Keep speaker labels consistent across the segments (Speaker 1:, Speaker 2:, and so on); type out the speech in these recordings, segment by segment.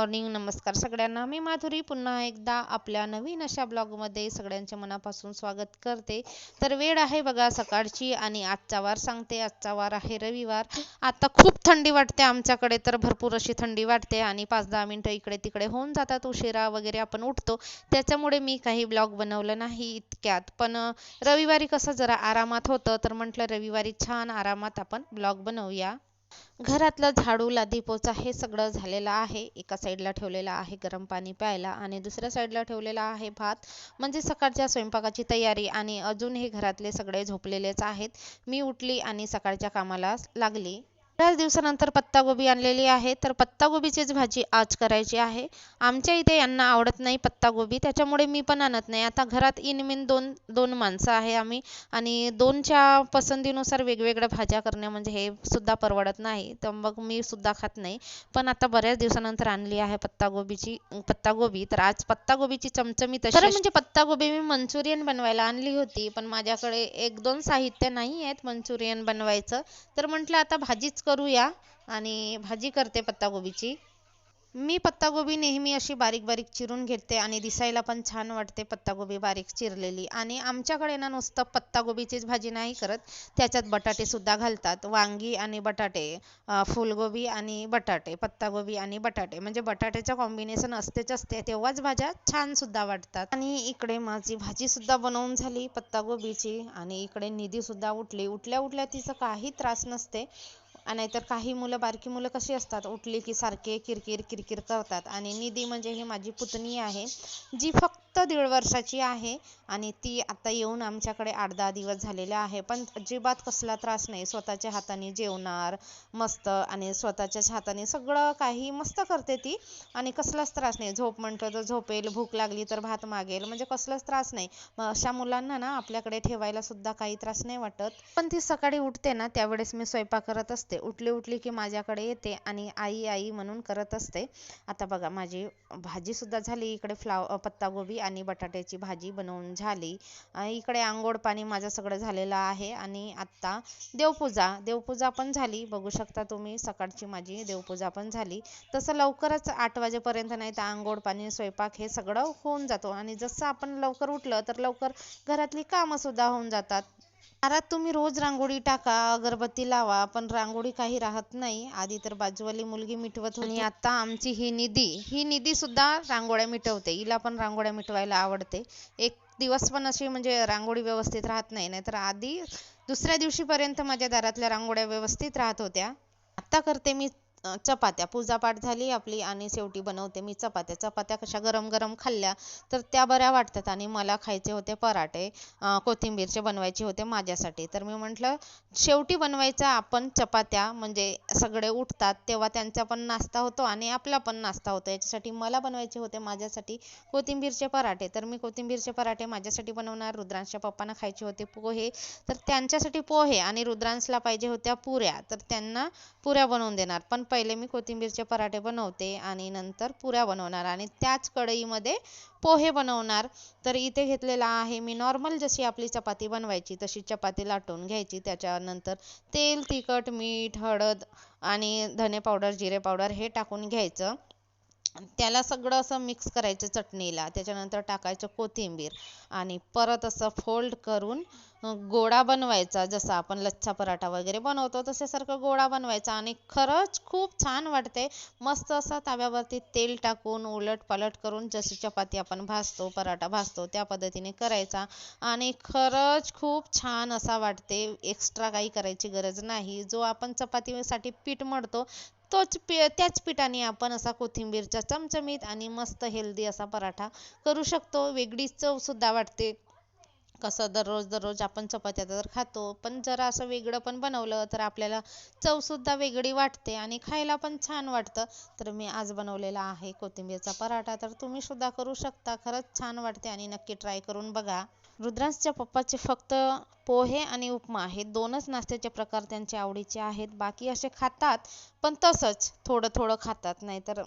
Speaker 1: Morning नमस्कार सगळ्यांना. मी माधुरी पुन्हा एकदा आपल्या नवीन अशा ब्लॉगमध्ये सगळ्यांचे मनापासून स्वागत करते. तर वेळ आहे बघा सकाळची आणि आजचा वार सांगते. आजचा वार आहे रविवार. आता खूप थंडी वाटते आमच्याकडे तर भरपूर अशी थंडी वाटते आणि पाच दहा मिनटं इकडे तिकडे होऊन जातात. उशिरा वगैरे आपण उठतो. त्याच्यामुळे मी काही ब्लॉग बनवलं नाही इतक्यात. पण रविवारी कसं जरा आरामात होतं तर म्हटलं रविवारी छान आरामात आपण ब्लॉग बनवूया. घरातलं झाडू लादी पोचा हे सगळं झालेलं आहे. एका साईडला ठेवलेलं आहे गरम पाणी प्यायला आणि दुसऱ्या साईडला ठेवलेला आहे भात. म्हणजे सकाळच्या स्वयंपाकाची तयारी आणि अजून हे घरातले सगळे झोपलेलेच आहेत. मी उठली आणि सकाळच्या कामाला लागली. बऱ्याच दिवसानंतर पत्तागोबी आणलेली आहे. तर पत्तागोबीचीच भाजी आज करायची आहे. आमच्या इथे यांना आवडत नाही पत्तागोबी. त्याच्यामुळे मी पण आणत नाही. आता घरात इनमिन दोन दोन माणसं आहे आम्ही. आणि दोनच्या पसंतीनुसार वेगवेगळ्या भाज्या करणे म्हणजे हे सुद्धा परवडत नाही. तर मग मी सुद्धा खात नाही. पण आता बऱ्याच दिवसानंतर आणली आहे पत्तागोबीची पत्तागोबी. तर आज पत्तागोबीची चमचमीत अशी म्हणजे पत्तागोबी मी मंचुरियन बनवायला आणली होती. पण माझ्याकडे एक दोन साहित्य नाही आहेत मंचुरियन बनवायचं. तर म्हटलं आता भाजीच करूया आणि भाजी करते पत्तागोबीची. मी पत्तागोबी नेहमी अशी बारीक बारीक चिरून घेते आणि दिसायला पण छान वाटते पत्तागोबी बारीक चिरलेली. आणि आमच्याकडे ना नुसतं पत्तागोबीचीच भाजी नाही करत. त्याच्यात बटाटे सुद्धा घालतात. वांगी आणि बटाटे फुलगोबी आणि बटाटे पत्तागोबी आणि बटाटे. म्हणजे बटाट्याचं कॉम्बिनेशन असतेच असते. तेव्हाच भाज्या छान सुद्धा वाटतात. आणि इकडे माझी भाजी सुद्धा बनवून झाली पत्तागोबीची. आणि इकडे निधी सुद्धा उठली. उठल्या उठल्या तिचं काही त्रास नसते. नाहीतर काही मुलं बारकी मुलं कशी असतात? उठली की सारखे किरकिर किरकिर करतात. आणि निधी म्हणजे ही माझी पुतणी आहे जी फक्त फक्त दीड वर्षाची आहे आणि ती आता येऊन आमच्याकडे आठ दहा दिवस झालेले आहे. पण अजिबात कसला त्रास नाही. स्वतःच्या हाताने जेवणार मस्त आणि स्वतःच्याच हाताने सगळं काही मस्त करते ती आणि कसलाच त्रास नाही. झोप म्हणतो तर झोपेल भूक लागली तर भात मागेल म्हणजे कसलाच त्रास नाही. मग अशा मुलांना ना आपल्याकडे ठेवायला सुद्धा काही त्रास नाही वाटत. पण ती सकाळी उठते ना त्यावेळेस मी स्वयंपाक करत असते. उठली उठली की माझ्याकडे येते आणि आई आई म्हणून करत असते. आता बघा माझी भाजीसुद्धा झाली. इकडे फ्लाव पत्तागोबी आणि बटाट्याची भाजी बनवून झाली. इकडे आंघोळ पाणी माझं सगळं झालेलं आहे आणि आत्ता देवपूजा देवपूजा पण झाली. बघू शकता तुम्ही सकाळची माझी देवपूजा पण झाली. तसं लवकरच आठ वाजेपर्यंत नाही तर आंघोळ पाणी स्वयंपाक हे सगळं होऊन जातो. आणि जसं आपण लवकर उठलं तर लवकर घरातली कामंसुद्धा होऊन जातात. दारात तुम्ही रोज रांगोळी टाका अगरबत्ती लावा पण रांगोळी काही राहत नाही. आधी तर बाजूवाली मुलगी मिटवत होती. आणि आता आमची ही निधी ही निधी सुद्धा रांगोळ्या मिटवते. हिला पण रांगोळ्या मिटवायला आवडते. एक दिवस पण अशी म्हणजे रांगोळी व्यवस्थित राहत नाही. नाहीतर आधी दुसऱ्या दिवशीपर्यंत माझ्या दारातल्या रांगोळ्या व्यवस्थित राहत होत्या. आता करते मी चपात्या. पूजापाठ झाली आपली आणि शेवटी बनवते मी चपात्या. चपात्या कशा गरम गरम खाल्ल्या तर त्या बऱ्या वाटतात आणि मला खायचे होते पराठे कोथिंबीरचे बनवायचे होते माझ्यासाठी. तर मी म्हटलं शेवटी बनवायचा आपण चपात्या म्हणजे सगळे उठतात तेव्हा त्यांचा पण नाश्ता होतो आणि आपला पण नाश्ता होतो. याच्यासाठी मला बनवायचे होते माझ्यासाठी कोथिंबीरचे पराठे. तर मी कोथिंबीरचे पराठे माझ्यासाठी बनवणार रुद्रांशच्या पप्पांना खायचे होते पोहे. तर त्यांच्यासाठी पोहे आणि रुद्रांशला पाहिजे होत्या पुऱ्या. तर त्यांना पुऱ्या बनवून देणार. पण पहिले मी कोथिंबीरचे पराठे बनवते आणि नंतर पुऱ्या बनवणार आणि त्याच कढईमध्ये पोहे बनवणार. तर इथे घेतलेला आहे मी नॉर्मल जशी आपली चपाती बनवायची तशी चपाती लाटून घ्यायची. त्याच्यानंतर तेल तिखट मीठ हळद आणि धने पावडर जिरे पावडर हे टाकून घ्यायचं. त्याला सगळं असं मिक्स करायचं चटणीला त्याच्यानंतर टाकायचं कोथिंबीर आणि परत असं फोल्ड करून गोळा बनवायचा जसा आपण लच्छा पराठा वगैरे बनवतो तशासारखं गोळा बनवायचा आणि खरंच खूप छान वाटते. मस्त असं तव्यावरती तेल टाकून उलट पालट करून जशी चपाती आपण भाजतो पराठा भाजतो त्या पद्धतीने करायचा. आणि खरंच खूप छान असा वाटते. एक्स्ट्रा काही करायची गरज नाही. जो आपण चपातीसाठी पीठ मळतो तोच पी त्याच पिठाने आपण असा कोथिंबीरचा चमचमीत आणि मस्त हेल्दी असा पराठा करू शकतो. वेगळीच चव सुद्धा वाटते. कसं दररोज दररोज आपण चपात्या तर खातो पण जरा असं वेगळं पण बनवलं तर आपल्याला चवसुद्धा वेगळी वाटते आणि खायला पण छान वाटतं. तर मी आज बनवलेला आहे कोथिंबीरचा पराठा तर तुम्ही सुद्धा करू शकता. खरंच छान वाटते आणि नक्की ट्राय करून बघा. रुद्रांशच्या पप्पाचे फक्त पोहे आणि उपमा हे दोनच नाश्त्याचे प्रकार त्यांचे आवडीचे आहेत. बाकी असे खातात पण तसंच थोडं थोडं खातात नाहीतर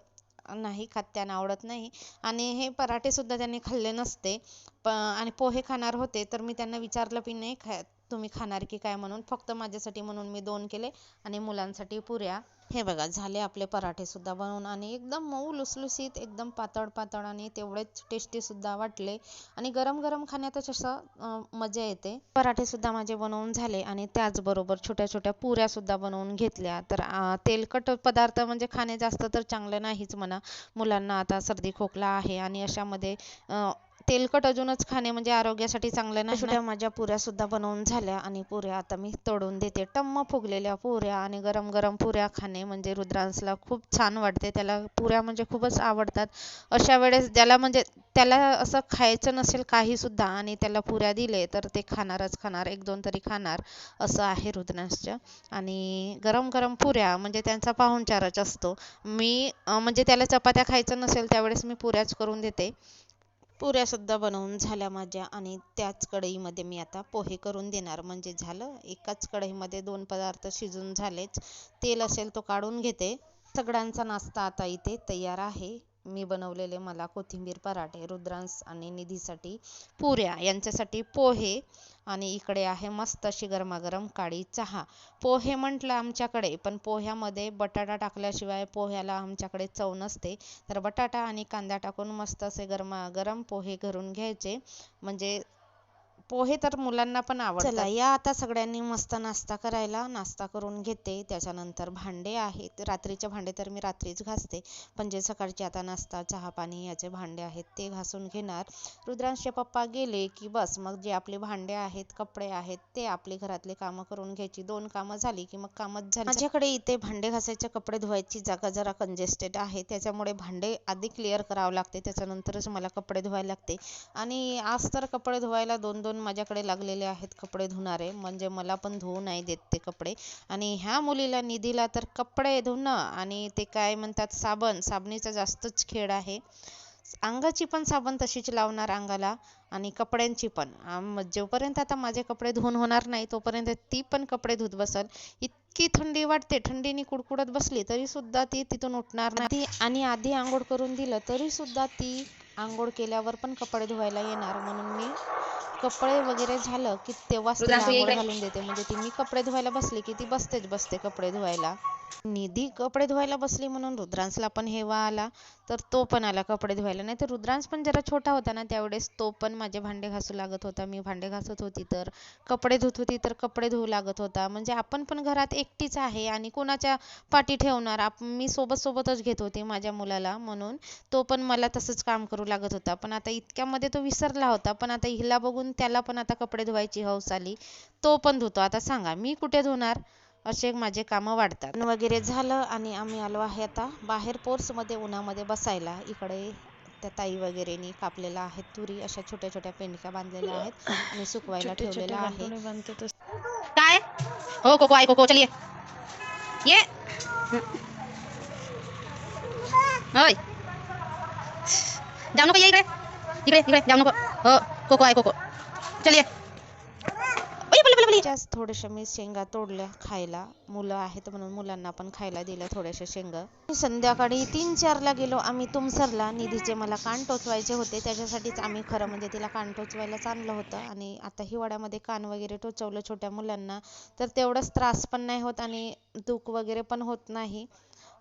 Speaker 1: नाही खात त्यांना आवडत नाही. आणि हे पराठे सुद्धा त्यांनी खाल्ले नसते. प आणि पोहे खाणार होते तर मी त्यांना विचारलं की नाही खा तुम्ही खाणार की काय म्हणून? फक्त माझ्यासाठी म्हणून मी दोन केले आणि मुलांसाठी पुऱ्या. हे बघा झाले आपले पराठे सुद्धा बनवून आणि एकदम मऊ लुसलुसीत एकदम पातळ पातळ आणि तेवढेच टेस्टी सुद्धा वाटले. आणि गरम गरम खाण्यातच असं मजा येते. पराठे सुद्धा माझे बनवून झाले आणि त्याचबरोबर छोट्या छोट्या पुऱ्या सुद्धा बनवून घेतल्या. तर तेलकट पदार्थ म्हणजे खाणे जास्त तर चांगलं नाहीच म्हणा. मुलांना आता सर्दी खोकला आहे आणि अशामध्ये तेलकट अजूनच खाणे म्हणजे आरोग्यासाठी चांगलं नाही छोट्या माझ्या पुऱ्या सुद्धा बनवून झाल्या आणि पुऱ्या आता मी तळून देते. टम्म फुगलेल्या पुऱ्या आणि गरम गरम पुऱ्या खाणे म्हणजे रुद्रांसला खूप छान वाटते. त्याला पुऱ्या म्हणजे खूपच आवडतात. अशा वेळेस ज्याला म्हणजे त्याला असं खायचं नसेल काही सुद्धा आणि त्याला पुऱ्या दिले तर ते खाणारच खाणार एक दोन तरी खाणार असं आहे रुद्रांसचं आणि गरम गरम पुऱ्या म्हणजे त्यांचा पाहुणचारच असतो. मी म्हणजे त्याला चपात्या खायचं नसेल त्यावेळेस मी पुऱ्याच करून देते. पुऱ्यासुद्धा बनवून झाल्या माझ्या आणि त्याच कढईमध्ये मी आता पोहे करून देणार. म्हणजे झालं एकाच कढईमध्ये दोन पदार्थ शिजून झालेच. तेल असेल तो काढून घेते. सगळ्यांचा नाश्ता आता इथे तयार आहे. मी बनवलेले मला कोथिंबीर पराठे रुद्रांस आणि निधीसाठी पुऱ्या. यांच्यासाठी पोहे आणि इकडे आहे मस्त अशी गरमागरम काळी चहा. पोहे म्हटलं आमच्याकडे पण पोह्यामध्ये बटाटा टाकल्याशिवाय पोह्याला आमच्याकडे चव नसते. तर बटाटा आणि कांदा टाकून मस्त असे गरमागरम पोहे घरून घ्यायचे. म्हणजे पोहे तर मुलांना पण आवडतात. चला या आता सगळ्यांनी मस्त नाश्ता करायला. नाश्ता करून घेते. त्याच्यानंतर भांडे आहेत. रात्रीचे भांडे तर मी रात्रीच घासते. पण जे सकाळचे आता नाश्ता चहा पाणी याचे भांडे आहेत ते घासून घेणार. रुद्रांशचे पप्पा गेले की बस मग जे आपले भांडे आहेत कपडे आहेत ते आपली घरातले कामं करून घ्यायची. दोन कामं झाली की मग कामच झाली माझ्याकडे इथे भांडे घासायचे कपडे धुवायची जागा जरा कंजेस्टेड आहे. त्याच्यामुळे भांडे आधी क्लिअर करावं लागते. त्याच्यानंतरच मला कपडे धुवायला लागते. आणि आज तर कपडे धुवायला दोन दोन माझ्याकडे लागलेले आहेत कपडे धुणारे म्हणजे मला पण धुवू नाही देत ते कपडे. आणि ह्या मुलीला निधीला तर कपडे धुणं आणि ते काय म्हणतात साबण. साबणीचा जास्तच खेळ आहे. अंगाची पण साबण तशीच लावणार अंगाला आणि कपड्यांची पण. जोपर्यंत आता माझे कपडे धुवून होणार नाही तोपर्यंत ती पण कपडे धुत बसल. इतकी थंडी वाटते थंडीने कुडकुडत बसली तरी सुद्धा ती तिथून उठणार नाही. आणि आधी आंघोळ करून दिलं तरी सुद्धा ती आंघोळ केल्यावर पण कपडे धुवायला येणार. म्हणून मी कपडे वगैरे झालं की तेव्हाच तिला आंघोळ. घालून देते म्हणजे ती मी कपडे धुवायला बसली की ती बसतेच बसते कपडे धुवायला निधी कपडे धुवायला बसली म्हणून रुद्रांशला पण हेवा आला. तर तो पण आला कपडे धुवायला. नाही तर रुद्रांश पण जरा छोटा होता ना त्यावेळेस तो पण माझे भांडे घासू लागत होता. मी भांडे घासत होती तर कपडे धुत होती तर कपडे धुवू लागत होता. म्हणजे आपण पण घरात एकटीच आहे आणि कोणाच्या पाठी ठेवणार? आप मी सोबत सोबतच घेत होते माझ्या मुलाला म्हणून. तो पण मला तसंच काम करू लागत होता. पण आता इतक्यामध्ये तो विसरला होता. पण आता हिला बघून त्याला पण आता कपडे धुवायची हौस आली. तो पण धुतो. आता सांगा मी कुठे धुणार? असे माझे कामं वाढतात. वगैरे झालं आणि आम्ही आलो आहे आता बाहेर पोर्समध्ये उन्हामध्ये बसायला. इकडे त्या ताई वगैरेनी कापलेल्या आहेत तुरी अशा छोट्या छोट्या पेंडक्या बांधलेल्या आहेत आणि सुकवायला ठेवलेल्या आहे.
Speaker 2: काय? हो कोको आए कोको चलिए ये. होय. जाऊ नको ये इकडे. इकडे इकडे जाऊ नको. हो कोको आहे कोको. बोले.
Speaker 1: त्याच्याच थोड्याशा मी शेंगा तोडल्या खायला. मुलं आहेत म्हणून मुलांना पण खायला दिल्या थोड्याशा शेंगा. संध्याकाळी तीन चारला गेलो. आम्ही तुमसरला निधीचे मला कान टोचवायचे होते. त्याच्यासाठीच आम्ही खरं म्हणजे तिला कान टोचवायलाच आणलं होतं. आणि आता हिवाळ्यामध्ये कान वगैरे टोचवलं छोट्या मुलांना तर तेवढाच त्रास पण नाही होत आणि दुख वगैरे पण होत नाही.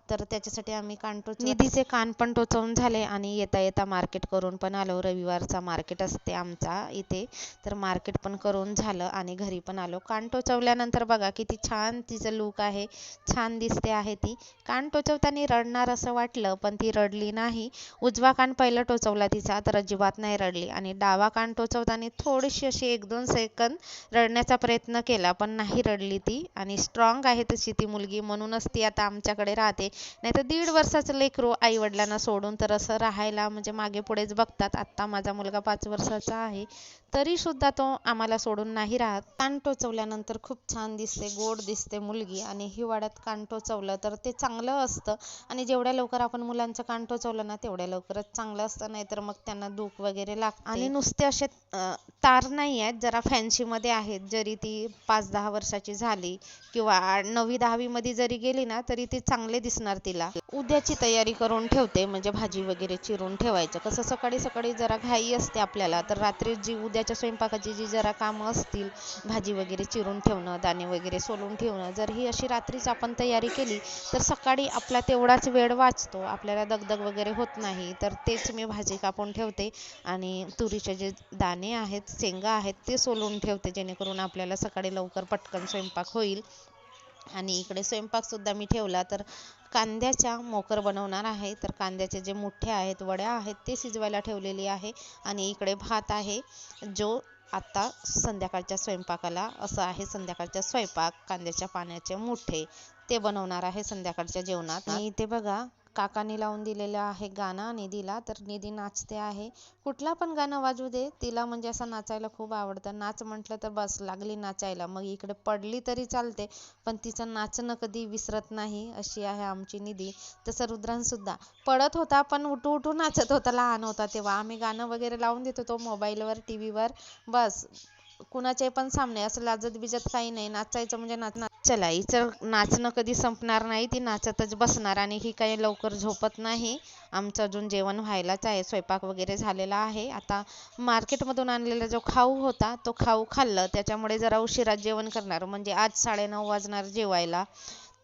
Speaker 1: तर त्याच्यासाठी आम्ही कान टोच निधीचे कान पण टोचवून झाले आणि येता येता मार्केट करून पण आलो. रविवारचा मार्केट असते आमचा इथे. तर मार्केट पण करून झालं आणि घरी पण आलो. कान टोचवल्यानंतर बघा किती छान तिचं लुक आहे. छान दिसते आहे ती. कान टोचवताना रडणार असं वाटलं पण ती रडली नाही. उजवा कान पहिला टोचवला तिचा तर अजिबात नाही रडली. आणि डावा कान टोचवताना थोडीशी अशी एक दोन सेकंद रडण्याचा प्रयत्न केला पण नाही रडली ती. आणि स्ट्रॉंग आहे तशी ती मुलगी. म्हणूनच ती आता आमच्याकडे राहते. नाहीतर दीड वर्षाचं लेकरू आई वडिलांना सोडून तर असं राहायला म्हणजे मागे पुढेच बघतात आत्ता माझा मुलगा पाच वर्षाचा आहे तरी सुद्धा तो आम्हाला सोडून नाही राहत. कान टोचवल्यानंतर खूप छान दिसते गोड दिसते मुलगी आणि हिवाळ्यात कान टोचवलं तर ते चांगलं असतं आणि जेवढ्या लवकर आपण मुलांचं कान टोचवलं ना तेवढ्या लवकरच चांगलं असतं नाहीतर मग त्यांना दुख वगैरे लागतं. आणि नुसते असे तार नाही आहेत जरा फॅन्सी मध्ये आहेत. जरी ती पाच दहा वर्षाची झाली किंवा नववी दहावी मध्ये जरी गेली ना तरी ती चांगले दिसणार तिला. उद्याची तयारी करून ठेवते म्हणजे भाजी वगैरे चिरून ठेवायचं. कसं सकाळी सकाळी जरा घाई असते आपल्याला तर रात्री जी उद्याच्या स्वयंपाकाची जी जरा कामं असतील भाजी वगैरे चिरून ठेवणं दाणे वगैरे सोलून ठेवणं जर ही अशी रात्रीच आपण तयारी केली तर सकाळी आपला तेवढाच वेळ वाचतो. आपल्याला दगदग वगैरे होत नाही तर तेच मी भाजी कापून ठेवते आणि तुरीचे जे दाणे आहेत शेंगा आहेत ते सोलून ठेवते जेणेकरून आपल्याला सकाळी लवकर पटकन स्वयंपाक होईल. आणि इकडे स्वयंपाकसुद्धा मी ठेवला तर कांद्याच्या मोकर बनवणार आहे. तर कांद्याचे जे मुठे आहेत वड्या आहेत ते शिजवायला ठेवलेली आहे. आणि इकडे भात आहे जो आता संध्याकाळच्या स्वयंपाकाला असं आहे संध्याकाळच्या स्वयंपाक कांद्याच्या पाण्याचे मुठे ते बनवणार आहे संध्याकाळच्या जेवणात. आणि इथे बघा काकाने लावून दिलेलं आहे गाणं निधीला तर निधी नाचते आहे. कुठला पण गाणं वाजू दे तिला म्हणजे असं नाचायला खूप आवडतं. नाच म्हटलं तर बस लागली नाचायला. मग इकडे पडली तरी चालते पण तिचं नाचणं कधी विसरत नाही अशी आहे आमची निधी. तसं रुद्रांसुद्धा. पडत होता पण उठू उठू नाचत होता लहान होता तेव्हा. आम्ही गाणं वगैरे लावून देत होतो मोबाईलवर टी व्हीवर बस कुणाचे पण सामने. असं लाजत बिजत काही नाही. नाचायचं म्हणजे नाच नाच चला हिचं नाचणं कधी संपणार नाही ती नाचतच बसणार आणि ही काही लवकर झोपत नाही. आमचं अजून जेवण व्हायलाच आहे स्वयंपाक वगैरे झालेला आहे. आता मार्केटमधून आणलेला जो खाऊ होता तो खाऊ खाल्लं. त्याच्यामुळे जरा उशिरा जेवण करणार. म्हणजे आज साडेनऊ वाजणार जेवायला.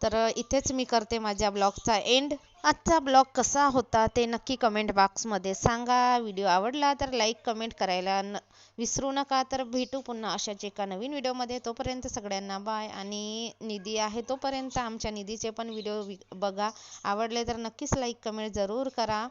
Speaker 1: तर इथेच मी करते माझ्या ब्लॉगचा एंड आजचा ब्लॉग कसा होता ते नक्की कमेंट बॉक्समध्ये सांगा. व्हिडिओ आवडला तर लाईक कमेंट करायला न विसरू नका. तर भेटू पुन्हा अशाच एका नवीन व्हिडिओमध्ये. तोपर्यंत सगळ्यांना बाय आणि निधी आहे तोपर्यंत आमच्या निधीचे पण व्हिडिओ बघा. आवडले तर नक्कीच लाईक कमेंट जरूर करा.